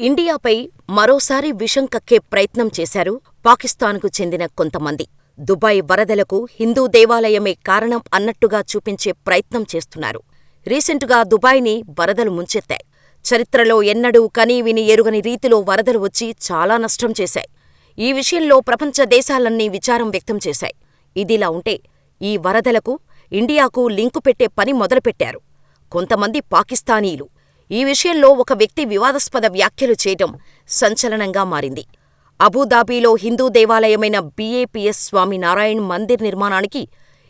ఇండియాపై మరోసారి విషం కక్కే ప్రయత్నం చేశారు పాకిస్తాన్కు చెందిన కొంతమంది. దుబాయ్ వరదలకు హిందూ దేవాలయమే కారణం అన్నట్టుగా చూపించే ప్రయత్నం చేస్తున్నారు. రీసెంటుగా దుబాయ్ని వరదలు ముంచెత్తాయి. చరిత్రలో ఎన్నడూ కనీవినీ ఎరుగని రీతిలో వరదలు వచ్చి చాలా నష్టం చేశాయి. ఈ విషయంలో ప్రపంచ దేశాలన్నీ విచారం వ్యక్తం చేశాయి. ఇదిలా ఉంటే, ఈ వరదలకు ఇండియాకు లింకు పెట్టే పని మొదలుపెట్టారు కొంతమంది పాకిస్తానీలు. ఈ విషయంలో ఒక వ్యక్తి వివాదాస్పద వ్యాఖ్యలు చేయటం సంచలనంగా మారింది. అబుదాబీలో హిందూ దేవాలయమైన బీఏపీఎస్ స్వామి నారాయణ్ మందిర్ నిర్మాణానికి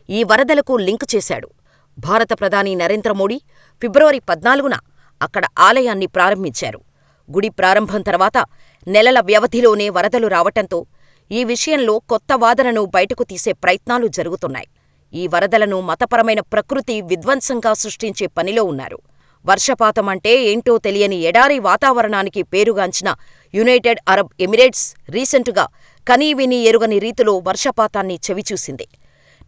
ఈ వరదలకు లింకు చేశాడు. భారత ప్రధాని నరేంద్ర మోడీ ఫిబ్రవరి పద్నాలుగున అక్కడ ఆలయాన్ని ప్రారంభించారు. గుడి ప్రారంభం తర్వాత నెలల వ్యవధిలోనే వరదలు రావటంతో ఈ విషయంలో కొత్త వాదనను బయటకు తీసే ప్రయత్నాలు జరుగుతున్నాయి. ఈ వరదలను మతపరమైన ప్రకృతి విధ్వంసంగా సృష్టించే పనిలో ఉన్నారు. వర్షపాతం అంటే ఏంటో తెలియని ఎడారి వాతావరణానికి పేరుగాంచిన యునైటెడ్ అరబ్ ఎమిరేట్స్ రీసెంటుగా కనీవినీ ఎరుగని రీతిలో వర్షపాతాన్ని చెవిచూసింది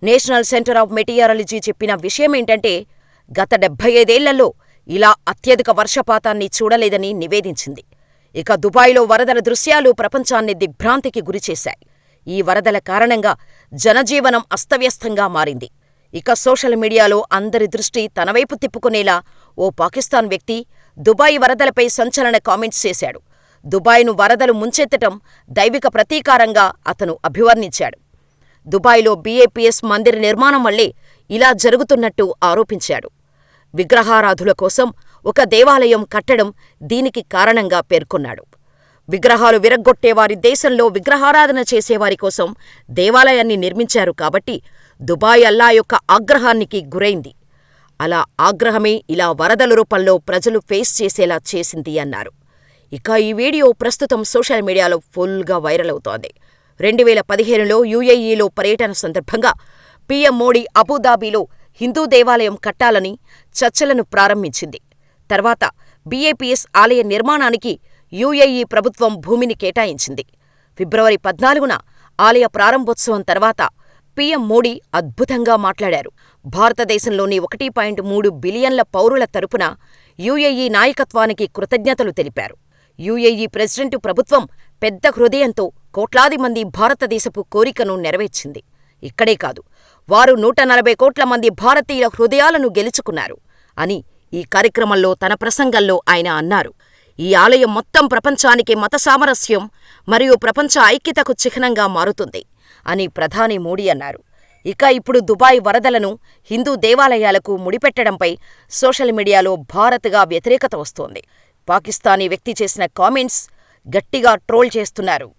నేషనల్ సెంటర్ ఆఫ్ మెటీరియాలజీ చెప్పిన విషయమేంటంటే గత డెబ్బై ఐదేళ్ళలో ఇలా అత్యధిక వర్షపాతాన్ని చూడలేదని నివేదించింది. ఇక దుబాయ్లో వరదల దృశ్యాలు ప్రపంచాన్ని దిగ్భ్రాంతికి గురిచేశాయి. ఈ వరదల కారణంగా జనజీవనం అస్తవ్యస్తంగా మారింది. ఇక సోషల్ మీడియాలో అందరి దృష్టి తనవైపు తిప్పుకునేలా ఓ పాకిస్తాన్ వ్యక్తి దుబాయ్ వరదలపై సంచలన కామెంట్స్ చేశాడు. దుబాయ్ను వరదలు ముంచెత్తటం దైవిక ప్రతీకారంగా అతను అభివర్ణించాడు. దుబాయ్లో బీఏపీఎస్ మందిర నిర్మాణం వల్లే ఇలా జరుగుతున్నట్టు ఆరోపించాడు. విగ్రహారాధుల కోసం ఒక దేవాలయం కట్టడం దీనికి కారణంగా పేర్కొన్నాడు. విగ్రహాలు విరగ్గొట్టేవారి దేశంలో విగ్రహారాధన చేసేవారి కోసం దేవాలయాన్ని నిర్మించారు కాబట్టి దుబాయ్ అల్లా యొక్క ఆగ్రహానికి గురైంది. అలా ఆగ్రహమే ఇలా వరదల రూపంలో ప్రజలు ఫేస్ చేసేలా చేసింది అన్నారు. ఇక ఈ వీడియో ప్రస్తుతం సోషల్ మీడియాలో ఫుల్గా వైరల్ అవుతోంది. రెండువేల పదిహేనులో యుఏఈలో పర్యటన సందర్భంగా పీఎం మోడీ అబుదాబీలో హిందూ దేవాలయం కట్టాలని చర్చలను ప్రారంభించింది. తర్వాత బీఏపీఎస్ ఆలయ నిర్మాణానికి యుఏఈ ప్రభుత్వం భూమిని కేటాయించింది. ఫిబ్రవరి పద్నాలుగున ఆలయ ప్రారంభోత్సవం తర్వాత పీఎం మోడీ అద్భుతంగా మాట్లాడారు. భారతదేశంలోని ఒకటి పాయింట్ మూడు బిలియన్ల పౌరుల తరపున యుఏఈ నాయకత్వానికి కృతజ్ఞతలు తెలిపారు. యుఏఈ ప్రెసిడెంటు ప్రభుత్వం పెద్ద హృదయంతో కోట్లాది మంది భారతదేశపు కోరికను నెరవేర్చింది. ఇక్కడే కాదు, వారు నూట నలభై కోట్ల మంది భారతీయుల హృదయాలను గెలుచుకున్నారు అని ఈ కార్యక్రమంలో తన ప్రసంగంలో ఆయన అన్నారు. ఈ ఆలయం మొత్తం ప్రపంచానికి మత సామరస్యం మరియు ప్రపంచ ఐక్యతకు చిహ్నంగా మారుతుంది అని ప్రధాని మోడీ అన్నారు. ఇక ఇప్పుడు దుబాయ్ వరదలను హిందూ దేవాలయాలకు ముడిపెట్టడంపై సోషల్ మీడియాలో భారత్గా వ్యతిరేకత వస్తోంది. పాకిస్తానీ వ్యక్తి చేసిన కామెంట్స్ గట్టిగా ట్రోల్ చేస్తున్నారు.